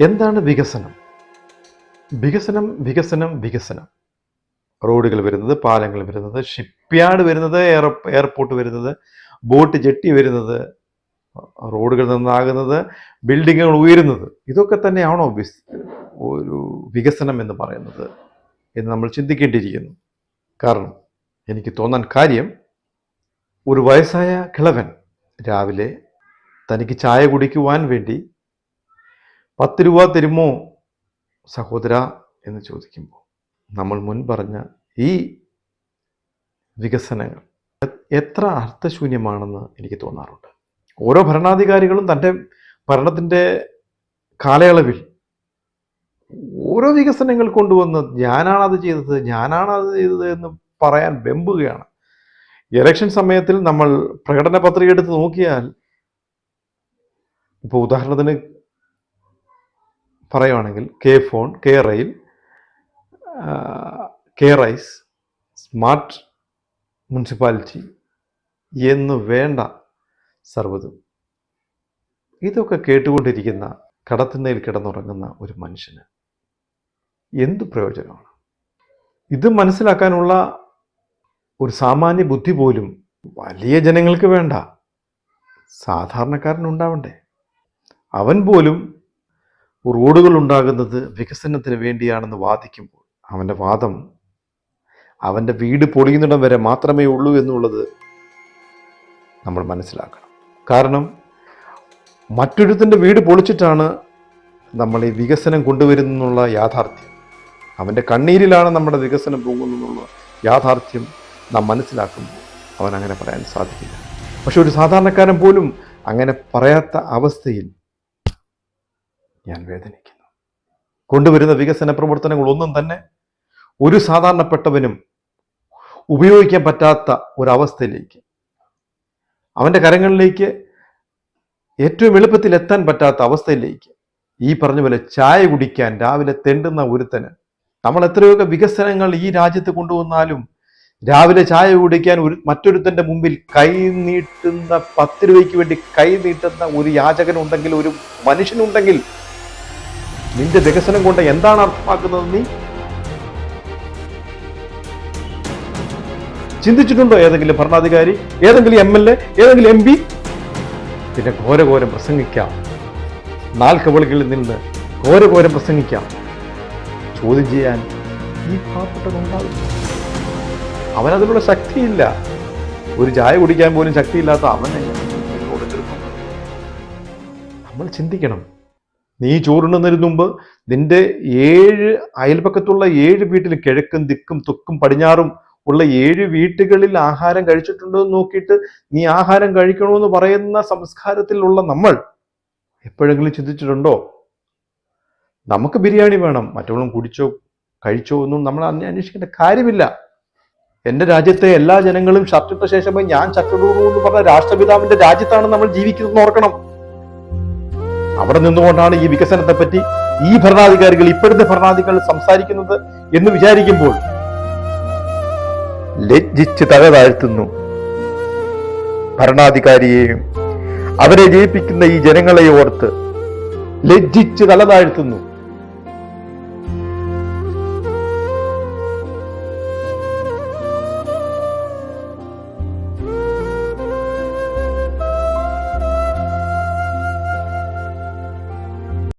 എന്താണ് വികസനം? വികസനം വികസനം വികസനം. റോഡുകൾ വരുന്നത് പാലങ്ങൾ വരുന്നത് ഷിപ്പ്യാർഡ് വരുന്നത് എയർപോർട്ട് വരുന്നത് ബോട്ട് ജെട്ടി വരുന്നത് റോഡുകൾ നന്നാകുന്നത് ബിൽഡിങ്ങുകൾ ഉയരുന്നത്. ഇതൊക്കെ തന്നെയാണോ ഒരു വികസനം എന്ന് പറയുന്നത് എന്ന് നമ്മൾ ചിന്തിക്കേണ്ടിയിരിക്കുന്നു. കാരണം എനിക്ക് തോന്നാൻ കാര്യം ഒരു വയസ്സായ കിളവൻ രാവിലെ തനിക്ക് ചായ കുടിക്കുവാൻ വേണ്ടി പത്ത് രൂപ തരുമോ? സഹോദര എന്ന് ചോദിക്കുമ്പോൾ നമ്മൾ മുൻ പറഞ്ഞ ഈ വികസനങ്ങൾ എത്ര അർത്ഥശൂന്യമാണെന്ന് എനിക്ക് തോന്നാറുണ്ട്. ഓരോ ഭരണാധികാരികളും തന്റെ ഭരണത്തിന്റെ കാലയളവിൽ ഓരോ വികസനങ്ങൾ കൊണ്ടുവന്ന് ഞാനാണ് അത് ചെയ്തത് ഞാനാണ് അത് ചെയ്തത് എന്ന് പറയാൻ വെമ്പുകയാണ്. ഇലക്ഷൻ സമയത്തിൽ നമ്മൾ പ്രകടന പത്രിക എടുത്ത് നോക്കിയാൽ ഇപ്പോൾ ഉദാഹരണത്തിന് പറയുവാണെങ്കിൽ K phone K rail K rice smart municipality എന്നു വേണ്ട സർവതും. ഇതൊക്കെ കേട്ടുകൊണ്ടിരിക്കുന്ന കടത്തിണ്ണയിൽ കിടന്നുറങ്ങുന്ന ഒരു മനുഷ്യന് എന്തു പ്രയോജനമാണ്? ഇത് മനസ്സിലാക്കാനുള്ള ഒരു സാമാന്യ ബുദ്ധി പോലും വലിയ ജനങ്ങൾക്ക് വേണ്ട. സാധാരണക്കാരനുണ്ടാവണ്ടേ അവൻ പോലും റോഡുകൾ ഉണ്ടാകുന്നത് വികസനത്തിന് വേണ്ടിയാണെന്ന് വാദിക്കുമ്പോൾ അവന്റെ വാദം അവന്റെ വീട് പൊളിയുന്നിടം വരെ മാത്രമേ ഉള്ളൂ എന്നുള്ളത് നമ്മൾ മനസ്സിലാക്കണം. കാരണം മറ്റൊരുത്തിന്റെ വീട് പൊളിച്ചിട്ടാണ് നമ്മൾ ഈ വികസനം കൊണ്ടുവരുന്നുള്ള യാഥാർത്ഥ്യം. അവന്റെ കണ്ണീരിലാണ് നമ്മുടെ വികസനം പോകുന്നതെന്നുള്ള യാഥാർത്ഥ്യം നാം മനസ്സിലാക്കുമ്പോൾ അവൻ അങ്ങനെ പറയാൻ സാധിക്കില്ല. പക്ഷെ ഒരു സാധാരണക്കാരൻ പോലും അങ്ങനെ പറയാത്ത അവസ്ഥയിൽ ഞാൻ വേദനിക്കുന്നു. കൊണ്ടുവരുന്ന വികസന പ്രവർത്തനങ്ങൾ ഒന്നും തന്നെ ഒരു സാധാരണപ്പെട്ടവനും ഉപയോഗിക്കാൻ പറ്റാത്ത ഒരവസ്ഥയിലേക്ക്. അവന്റെ കരങ്ങളിലേക്ക് ഏറ്റവും എളുപ്പത്തിൽ എത്താൻ പറ്റാത്ത അവസ്ഥയിലേക്ക്. ഈ പറഞ്ഞ പോലെ ചായ കുടിക്കാൻ രാവിലെ തെണ്ടുന്ന ഒരുത്തന്. നമ്മൾ എത്രയൊക്കെ വികസനങ്ങൾ ഈ രാജ്യത്ത് കൊണ്ടുവന്നാലും രാവിലെ ചായ കുടിക്കാൻ ഒരു മറ്റൊരുത്തന്റെ മുമ്പിൽ കൈ നീട്ടുന്ന പത്ത് രൂപയ്ക്ക് വേണ്ടി കൈ നീട്ടുന്ന ഒരു യാചകനുണ്ടെങ്കിൽ ഒരു മനുഷ്യനുണ്ടെങ്കിൽ നിന്റെ വികസനം കൊണ്ട് എന്താണ് അർത്ഥമാക്കുന്നത് നീ? ചിന്തിച്ചിട്ടുണ്ടോ ഏതെങ്കിലും ഭരണാധികാരി? ഏതെങ്കിലും എം എൽ എ ഏതെങ്കിലും എം പി പിന്നെ ഘോരഘോരം പ്രസംഗിക്കാം. നാൽക്കവളികളിൽ നിന്ന് ഘോരഘോരം പ്രസംഗിക്കാം. ചോദ്യം ചെയ്യാൻ ഈ പാവപ്പെട്ടവനുണ്ടാകും അവനതിനുള്ള ശക്തിയില്ല. ഒരു ചായ കുടിക്കാൻ പോലും ശക്തിയില്ലാത്ത അവനെ നമ്മൾ ചിന്തിക്കണം. നീ ചോറുണ്ടുന്നതിന് മുമ്പ് നിന്റെ ഏഴ് അയൽപക്കത്തുള്ള ഏഴ് വീട്ടിൽ കിഴക്കും ദിക്കും തുക്കും പടിഞ്ഞാറും ഉള്ള ഏഴ് വീട്ടുകളിൽ ആഹാരം കഴിച്ചിട്ടുണ്ടോ എന്ന് നോക്കിയിട്ട് നീ ആഹാരം കഴിക്കണമെന്ന് പറയുന്ന സംസ്കാരത്തിലുള്ള നമ്മൾ എപ്പോഴെങ്കിലും ചിന്തിച്ചിട്ടുണ്ടോ? നമുക്ക് ബിരിയാണി വേണം. മറ്റുള്ളവരും കുടിച്ചോ കഴിച്ചോ എന്നും നമ്മൾ അന്വേ- അന്വേഷിക്കേണ്ട കാര്യമില്ല. എന്റെ രാജ്യത്തെ എല്ലാ ജനങ്ങളും ഷർട്ടിട്ട ശേഷമേ ഞാൻ എന്ന് പറഞ്ഞ രാഷ്ട്രപിതാവിന്റെ രാജ്യത്താണ് നമ്മൾ ജീവിക്കുന്നത് ഓർക്കണം. അവിടെ നിന്നുകൊണ്ടാണ് ഈ വികസനത്തെ പറ്റി ഈ ഭരണാധികാരികൾ ഇപ്പോഴത്തെ ഭരണാധികാരികൾ സംസാരിക്കുന്നത് എന്ന് വിചാരിക്കുമ്പോൾ ലജ്ജിച്ച് തല താഴ്ത്തുന്നു. ഭരണാധികാരിയെയും അവരെ ജയിപ്പിക്കുന്ന ഈ ജനങ്ങളെ ഓർത്ത് ലജ്ജിച്ച് തല താഴ്ത്തുന്നു.